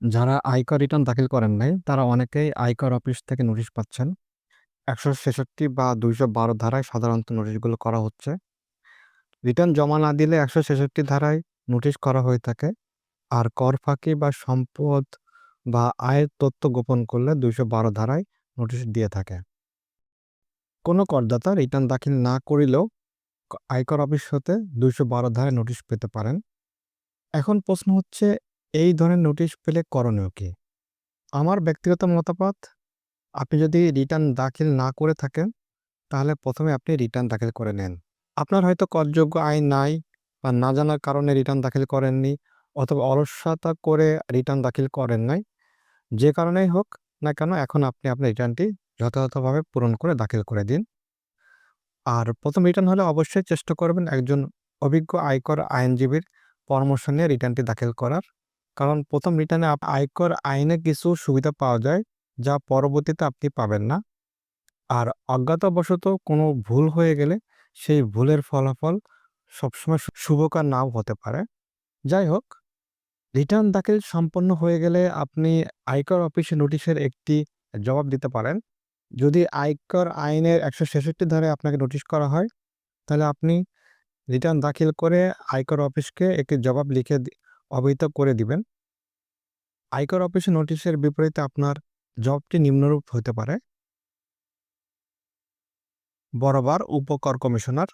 যারা আয়কর রিটার্ন দাখিল করেন নাই, তারা অনেকেই আয়কর অফিস থেকে নোটিশ পাচ্ছেন। ১৬৬ বা ২১২ ধারায় সাধারণত নোটিশগুলো করা হচ্ছে। রিটার্ন জমা না দিলে ১৬৬ ধারায় নোটিশ করা হয়ে থাকে। আর কর ফাঁকি বা সম্পদ বা আয়ের তথ্য গোপন করলে ২১২ ধারায় নোটিশ দিয়ে থাকে। কোনো করদাতা রিটার্ন দাখিল না করিলেও আয়কর অফিস হতে ২১২ ধারায় নোটিশ পেতে পারেন। এখন প্রশ্ন হচ্ছে এই ধরনের নোটিশ পেলে করণীয় কী? আমার ব্যক্তিগত মতামত, আপনি যদি রিটার্ন দাখিল না করে থাকেন, তাহলে প্রথমে আপনি রিটার্ন দাখিল করে নেন। আপনার হয়তো করযোগ্য আয় নাই বা না জানার কারণে রিটার্ন দাখিল করেননি অথবা অলসতা করে রিটার্ন দাখিল করেন নাই। যে কারণেই হোক না কেন এখন আপনি আপনার রিটার্নটি যথাযথভাবে পূরণ করে দাখিল করে দিন। আর ১ম রিটার্ন হলে অবশ্যই চেষ্টা করবেন একজন অভিজ্ঞ আয়কর আইনজীবীর পরামর্শ নিয়ে রিটার্নটি দাখিল করার। কারণ প্রথম রিটার্নে আয়কর আইনে কিছু সুবিধা পাওয়া যায়, যা পরবর্তীতে আপনি পাবেন না। আর অজ্ঞাতবশত কোনো ভুল হয়ে গেলে সেই ভুলের ফলাফল সবসময় শুভকার নাও হতে পারে। যাই হোক, রিটার্ন দাখিল সম্পন্ন হয়ে গেলে আপনি আয়কর অফিসে নোটিশের একটি জবাব দিতে পারেন। যদি আয়কর আইনের একশো ছেষট্টি ধারে আপনাকে নোটিশ করা হয়, তাহলে আপনি রিটার্ন দাখিল করে আয়কর অফিসকে একটি জবাব লিখে অবহিত করে দিবেন। আয়কর অফিসে নোটিশের বিপরীতে আপনার জবটি নিম্নরূপ হতে পারে বরাবর উপকর কমিশনার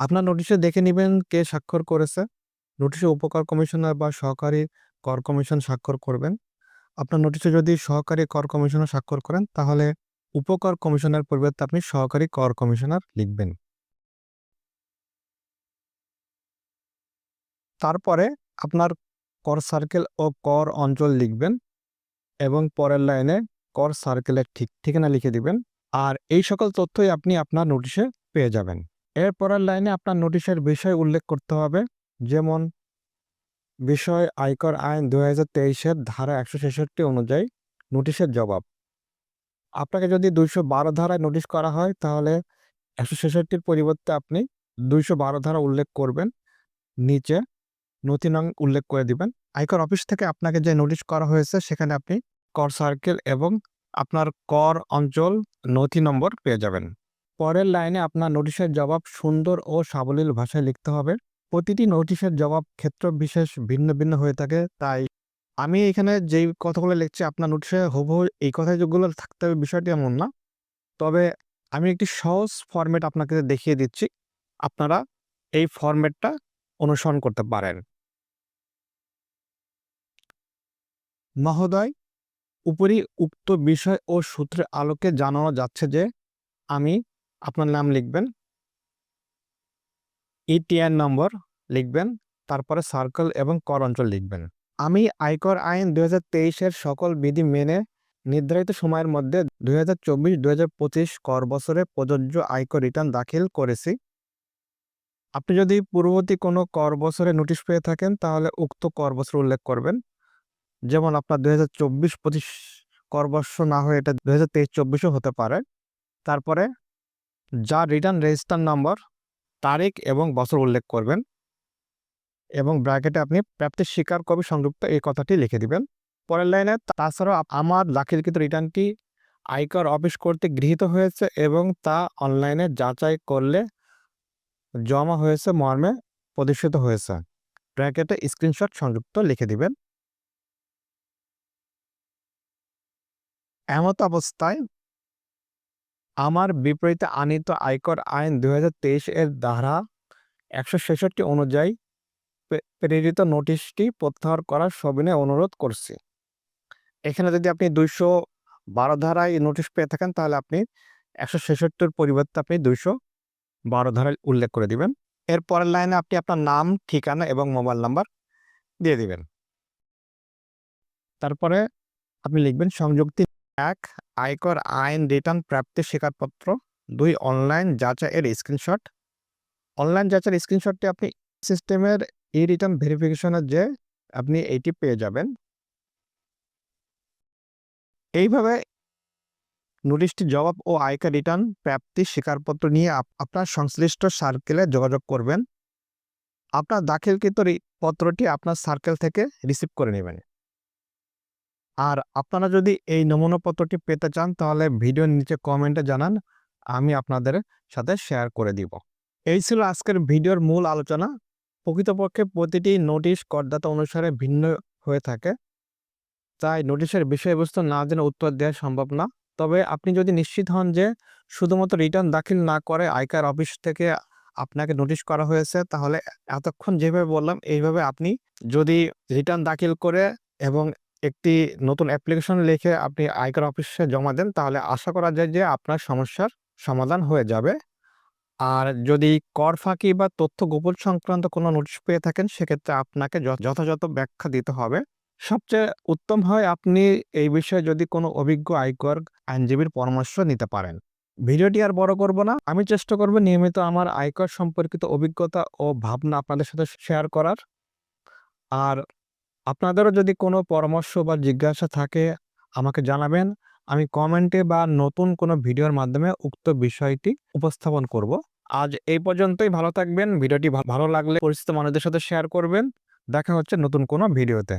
আপনার নোটিশে দেখে নিবেন কে স্বাক্ষর করেছে। নোটিশে উপকর কমিশনার বা সহকারী কর কমিশন স্বাক্ষর করবেন। আপনার নোটিশে যদি সহকারী কর কমিশনার স্বাক্ষর করেন, তাহলে উপকর কমিশনার পরিবর্তে আপনি সহকারী কর কমিশনার লিখবেন। তারপরে আপনার কর সার্কেল ও কর অঞ্চল লিখবেন এবং পরের লাইনে কর সার্কেলের ঠিক ঠিকানা লিখে দিবেন। আর এই সকল তথ্যই আপনি আপনার নোটিশে পেয়ে যাবেন। এর পরের লাইনে আপনার নোটিশের বিষয় উল্লেখ করতে হবে। যেমন বিষয় আয়কর আইন ২০২৩ এর ধারা ১৬৬ অনুযায়ী নোটিশের জবাব। আপনাকে যদি ২১২ ধারায় নোটিশ করা হয়, তাহলে ১৬৬ র পরিবর্তে আপনি ২১২ ধারা উল্লেখ করবেন। নিচে নথি নং উল্লেখ করে দিবেন। আয়কর অফিস থেকে আপনাকে যে নোটিশ করা হয়েছে, সেখানে আপনি কর সার্কেল এবং আপনার কর অঞ্চল নথি নম্বর পেয়ে যাবেন। পরের লাইনে আপনার নোটিশের জবাব সুন্দর ও সাবলীল ভাষায় লিখতে হবে। প্রতিটি নোটিশের জবাব ক্ষেত্র বিশেষ ভিন্ন, ভিন্ন হয়ে থাকে। তাই আমি এখানে যেই কথাগুলো লিখছি আপনার নোটিশে হুবহু এই কথাগুলো থাকতে হবে বিষয়টি এমন না। তবে আমি একটি সহজ ফরম্যাট আপনাকে দেখিয়ে দিচ্ছি। আপনারা এই ফরম্যাটটা অনুসরণ করতে পারেন। মহোদয়, উপরি উক্ত বিষয় ও সূত্রের আলোকে জানানো যাচ্ছে যে, আমি আপনার নাম লিখবেন। ইটিআর নম্বর লিখবেন। তারপরে সার্কেল এবং কর অঞ্চল লিখবেন। আমি আয়কর আইন ২০২৩ এর সকল বিধি মেনে নির্ধারিত সময়ের মধ্যে ২০২৪-২০২৫ কর বছরে প্রযোজ্য আয়কর রিটার্ন দাখিল করেছি। আপনি যদি পূর্ববর্তী কোনো কর বছরে নোটিশ পেয়ে থাকেন, তাহলে উক্ত কর বছর উল্লেখ করবেন। যেমন আপনার ২০২৪-২৫ কর বর্ষ না হয়ে এটা ২০২৩-২৪ ও হতে পারে। তারপরে যা রিটার্ন রেজিস্টার নম্বর, তারিখ এবং বছর উল্লেখ করবেন। এবং ব্র্যাকেটে আপনি প্রাপ্তির স্বীকার কবি সংযুক্ত এই কথাটি লিখে দিবেন। পরের লাইনে তাছাড়াও আমার দাখিলকৃত রিটার্নটি আয়কর অফিস কর্তৃক গৃহীত হয়েছে এবং তা অনলাইনে যাচাই করলে জমা হয়েছে মর্মে প্রদর্শিত হয়েছে। ব্র্যাকেটে স্ক্রিনশট সংযুক্ত লিখে দিবেন। এমত অবস্থায় আমার বিপরীতে আনীত আয়কর আইন ২০২৩ এর ধারা ১৬৬ অনুযায়ী প্রেরিত নোটিশটি প্রত্যাহার করার সবিনয়ে অনুরোধ করছি। এখানে যদি আপনি ২১২ ধারায় নোটিশ পেয়ে থাকেন, তাহলে আপনি একশো ছেষট্টির পরিবর্তে আপনি ২১২ ধারায় উল্লেখ করে দিবেন। এর পরের লাইনে আপনি আপনার নাম, ঠিকানা এবং মোবাইল নাম্বার দিয়ে দিবেন। তারপরে আপনি লিখবেন সংযুক্তি ১ আয়কর আইন রিটার্ন প্রাপ্তির স্বীকারপত্র। দুই, অনলাইন যাচাইয়ের স্ক্রিনশট। অনলাইন যাচাইয়ের স্ক্রিনশটটি আপনি সিস্টেমের ই-রিটার্ন ভেরিফিকেশনের যে আপনি এটি পেয়ে যাবেন। এইভাবে নোটিশটির জবাব ও আয়কর রিটার্ন প্রাপ্তির স্বীকারপত্র নিয়ে আপ, আপনার সংশ্লিষ্ট সার্কেলে যোগাযোগ করবেন। আপনার দাখিলকৃত পত্রটি আপনার সার্কেল থেকে রিসিভ করে নেবেন। আর আপনারা যদি এই নমুনাপত্রটি পেতে চান, তাহলে ভিডিওর নিচে কমেন্টে জানান। আমি আপনাদের সাথে শেয়ার করে দিব। এই ছিল আজকের ভিডিওর মূল আলোচনা। প্রকৃতপক্ষে প্রতিটি নোটিশ করদাতা অনুসারে ভিন্ন হয়ে থাকে। তাই নোটিশের বিষয়বস্তু না জেনে উত্তর দেওয়া সম্ভব না। তবে আপনি যদি নিশ্চিত হন যে শুধুমাত্র রিটার্ন দাখিল না করে আয়কার অফিস থেকে আপনাকে নোটিশ করা হয়েছে, তাহলে এতক্ষণ যেভাবে বললাম, এইভাবে আপনি যদি রিটার্ন দাখিল করে এবং একটি নতুন অ্যাপ্লিকেশন লিখে আপনি আয়কর অফিসে জমা দেন, তাহলে আশা করা যায় যে আপনার সমস্যার সমাধান হয়ে যাবে। আর যদি কর ফাঁকি বা তথ্য গোপন সংক্রান্ত কোনো নোটিশ পেয়ে থাকেন, সেক্ষেত্রে আপনাকে যথাযথ ব্যাখ্যা দিতে হবে। সবচেয়ে উত্তম হয় আপনি এই বিষয়ে যদি কোনো অভিজ্ঞ আয়কর আইনজীবীর পরামর্শ নিতে পারেন। ভিডিওটি আর বড় করব না। আমি চেষ্টা করব নিয়মিত আমার আয়কর সম্পর্কিত অভিজ্ঞতা ও ভাবনা আপনাদের সাথে শেয়ার করার। আর আপনাদেরও যদি কোনো পরামর্শ বা জিজ্ঞাসা থাকে, আমাকে জানাবেন। আমি কমেন্টে বা নতুন কোনো ভিডিওর মাধ্যমে উক্ত বিষয়টি উপস্থাপন করব। আজ এই পর্যন্তই ভালো থাকবেন। ভিডিওটি ভালো লাগলে পরিচিত মানুষদের সাথে শেয়ার করবেন। দেখা হচ্ছে নতুন কোনো ভিডিওতে।